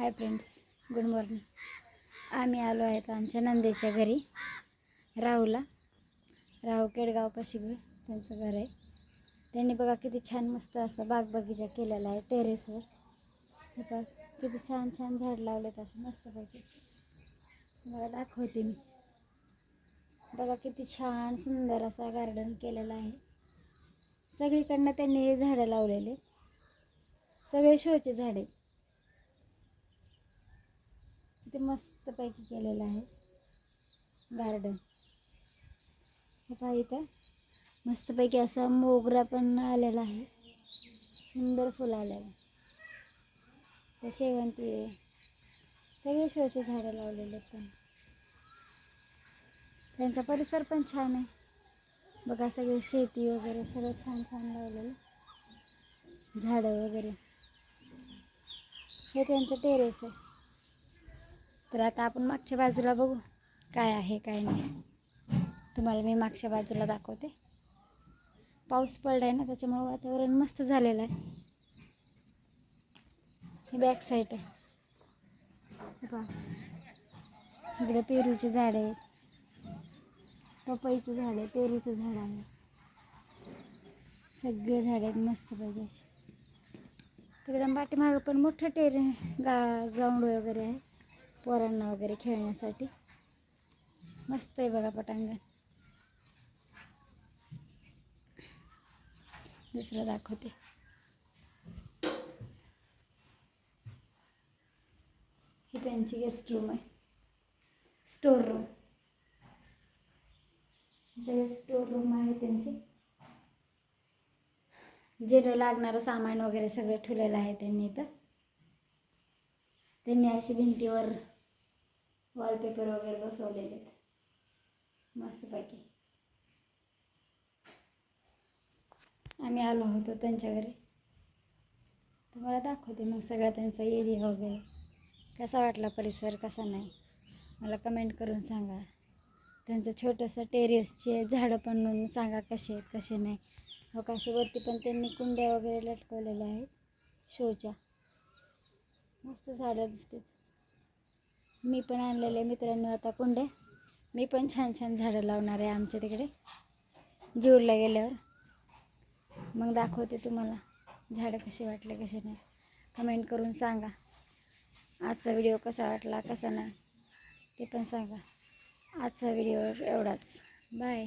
Hi friends good morning आम्ही आलो आहेत आमच्या नंदेच्या घरी राहूला. राहू केडगावपाशी घर त्यांचं घर आहे. त्यांनी बघा किती छान मस्त असा बाग बगीचा केलेला आहे टेरेसवर हे बघ किती छान छान झाड लावलेत असे मस्तपैकी. बघा दाखवते मी. बघा किती छान सुंदर असा गार्डन केलेला आहे. सगळीकडनं त्यांनी हे झाडं लावलेले. सगळे शोचे झाडे. किती मस्तपैकी केलेलं आहे. गार्डन हे पहा इथं. मस्तपैकी असा मोगरा पण आलेला आहे. सुंदर फुलं आलेलं आहे. शेवंती आहे. सगळे शोचे झाडं लावलेले आहेत पण. त्यांचा परिसर पण छान आहे. बघा सगळे शेती वगैरे सगळं छान छान लावलेलं. झाडं वगैरे. हे त्यांचं टेरेस आहे. तर आता आपण मागच्या बाजूला बघू काय आहे काय नाही. तुम्हाला मी मागच्या बाजूला दाखवते. पाऊस पडला आहे ना त्याच्यामुळं वातावरण मस्त झालेलं आहे. ही बॅक साईड आहे. हे पहा इकडे पेरूची झाडं पपईचं झाड आहे पेरूचं झाड आहे. सगळे झाड आहेत मस्त पाहिजे अशी. तिकडं पाठीमागं पण मोठं टेर गा ग्राउंड वगैरे आहे. पोरांना वगैरे खेळण्यासाठी. मस्त आहे बघा पटांगण. दुसरं दाखवते. ही त्यांची गेस्ट रूम आहे. स्टोर रूम सगळे स्टोर रूम आहे त्यांची. जे लागणारं सामान वगैरे सगळं ठेवलेलं आहे त्यांनी इथं. त्यांनी अशी भिंतीवर वॉलपेपर वगैरे बसवलेले आहेत. मस्तपैकी. आम्ही आलो होतो त्यांच्या घरी. तुम्हाला दाखवते मग सगळा त्यांचा एरिया वगैरे. कसा वाटला परिसर कसा नाही? मला कमेंट करून सांगा. त्यांचं छोटंसं टेरेसचे झाडं पण सांगा कसे आहेत कसे नाही. हो वरती पण त्यांनी कुंड्या वगैरे लटकवलेल्या आहेत. शोच्या. मस्त झाडं दिसतात. मी पण आणलेले मित्रांनी आता कुंड्या मी पण छान छान झाडं लावणार आहे आमच्या तिकडे. जीवला गेल्यावर. मग दाखवते तुम्हाला झाडं कसे वाटले कसे नाही. कमेंट करून सांगा. आजचा व्हिडिओ कसा वाटला कसा नाही ते पण सांगा. आजचा व्हिडिओ एवढाच. बाय.